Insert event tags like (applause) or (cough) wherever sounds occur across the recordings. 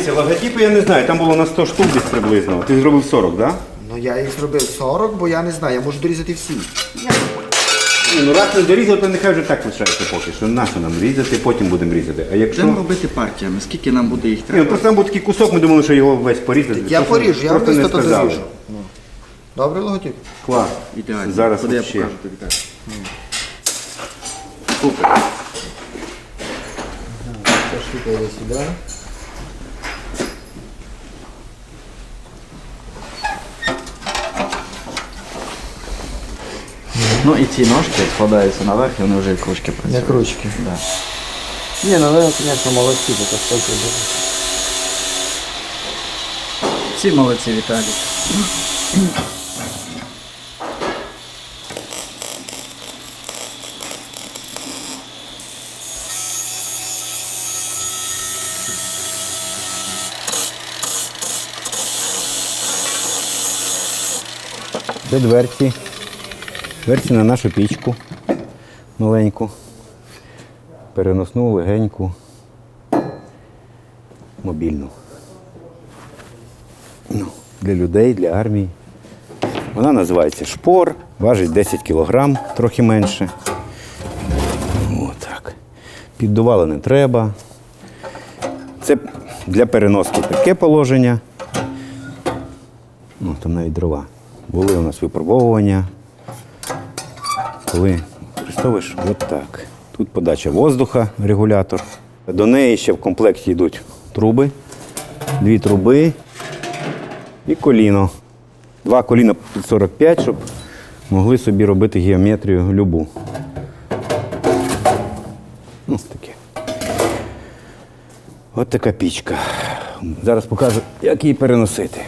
Дивися, логотипи я не знаю, там було на 100 штук десь приблизно. Ти зробив 40, так? Да? Ну я їх зробив 40, бо я не знаю, я можу дорізати всі. Ні, ну раз не дорізав, то нехай вже так лишається поки що. Нащо нам різати, потім будемо різати. А якщо. Будемо робити партіями, скільки нам буде їх Ні, ну, треба. просто там був такий кусок, ми думали, що його весь порізати. Я Просто- поріжу, я просто не просто сказали. доріжу. Ну. Добре логотип? Клас. Ідеально. Зараз Куди я покажу тобі так. Супер. Ця штука йде сюди. Ну і ці ножки складаються наверх, і вони вже як ручки працюють. Як ручки. Да. Ні, ну ви, звісно, молодці, бо так стільки буде. Всі молодці, Віталій. Це дверці. Дверці на нашу пічку маленьку. Переносну легеньку. Мобільну. Ну, для людей, для армії. Вона називається шпор, важить 10 кг, трохи менше. Отак. Піддувало не треба. Це для переноски таке положення. Ну, там навіть дрова. Були у нас випробовування. Коли використовуєш от так. Тут подача воздуха, регулятор. До неї ще в комплекті йдуть труби, дві труби і коліно. Два коліна під 45, щоб могли собі робити геометрію любу. Ну, таке. От така пічка. Зараз покажу, як її переносити.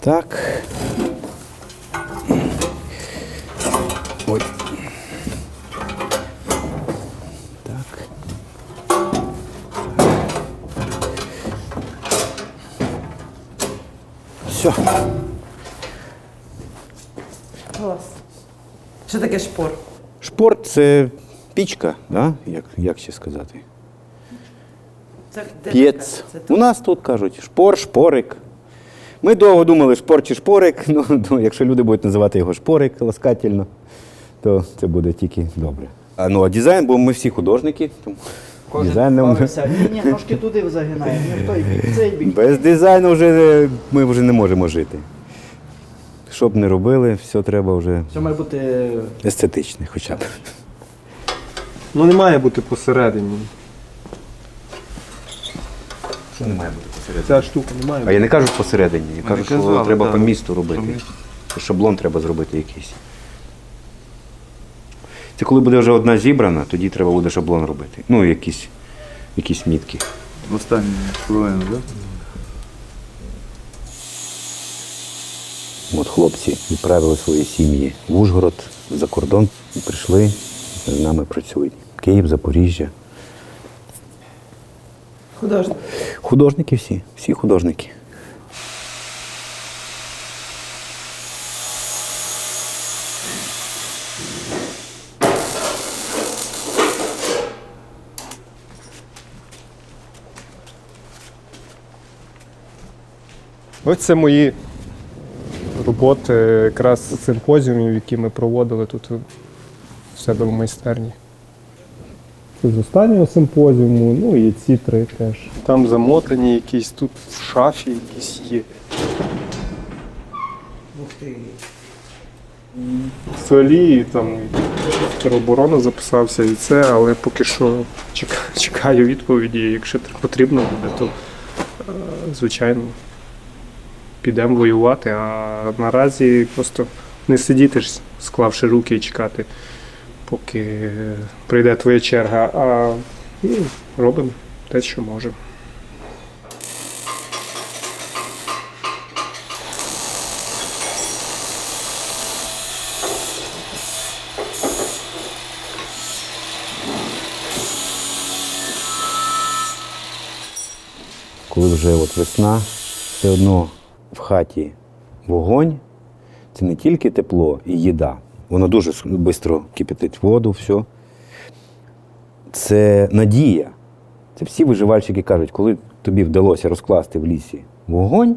Так. Ой. Так. Все. Клас. Що таке шпор? Шпорт це пічка, да? як, як ще сказати? Це де П'єц. таке? Це У тут? нас тут кажуть шпор, шпорик. Ми довго думали, шпор чи шпорик. (laughs) Ну, то якщо люди будуть називати його шпорик ласкательно, то це буде тільки добре. А, ну, а дизайн, бо ми всі художники. Тому дизайном, Бавився. Ні, ні, ножки туди загинає, ні в той бік, цей бік. без дизайну вже ми вже не можемо жити. Що б не робили, все треба вже Все має бути естетичне хоча б. Ну не має бути посередині. Що не має бути посередині? Ця штука не має А бути. я не кажу посередині, я кажу, що казали, треба так. по місту робити. Шаблон треба зробити якийсь. Це коли буде вже одна зібрана, тоді треба буде шаблон робити. Ну, якісь, якісь мітки. Останню хвилину, так? От хлопці відправили свої сім'ї в Ужгород, за кордон і прийшли, з нами працюють. Київ, Запоріжжя. Художник. Художники всі, всі художники. Ось це мої роботи якраз симпозіумів, які ми проводили тут у себе в майстерні. Це з останнього симпозіуму, ну і ці три теж. Там замотані якісь, тут в шафі якісь є. Ух ти. Солі, там тероборона записався і це, але поки що чекаю, чекаю відповіді. Якщо потрібно буде, то е, звичайно підемо воювати. А наразі просто не сидіти ж, склавши руки і чекати, поки прийде твоя черга, а ну, робимо те, що можемо. Коли вже от весна, все одно хаті вогонь, це не тільки тепло і їда. Воно дуже швидко кипятить воду, все. це надія. Це всі виживальщики кажуть, коли тобі вдалося розкласти в лісі вогонь,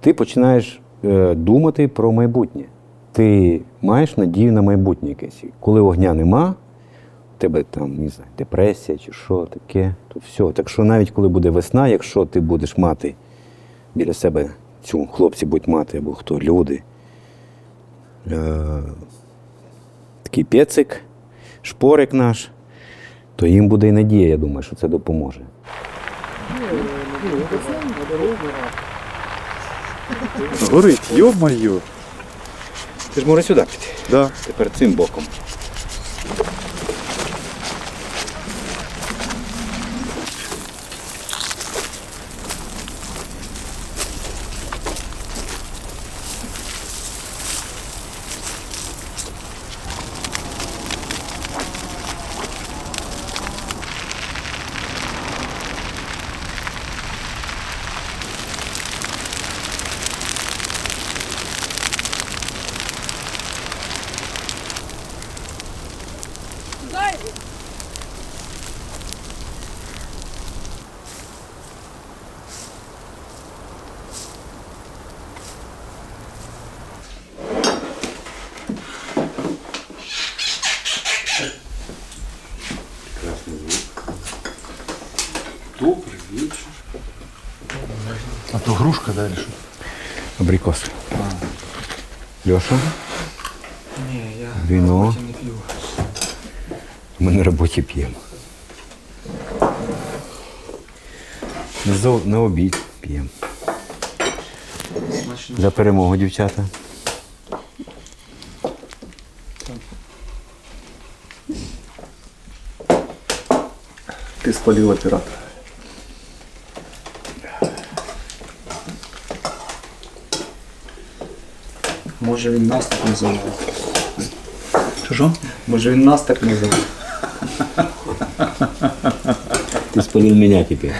ти починаєш е, думати про майбутнє. Ти маєш надію на майбутнє якесь. Коли вогня нема, у тебе там не знаю, депресія чи що таке, то все. Так що навіть коли буде весна, якщо ти будеш мати біля себе цю хлопці будуть мати або хто, люди. Е, такий пецик, шпорик наш, то їм буде і надія, я думаю, що це допоможе. Горить, йо-моє. Ти ж може сюди піти. Да. Тепер цим боком. А далі що? Абрикос. Льоша? Ні, я Віно. не п'ю. Ми на роботі п'ємо. На, зо- на обід п'ємо. Смачно. За перемогу, дівчата. Ти спалив оператора. Може він нас так називає. Що що? Може він нас так називає. Ти спалив мене тепер.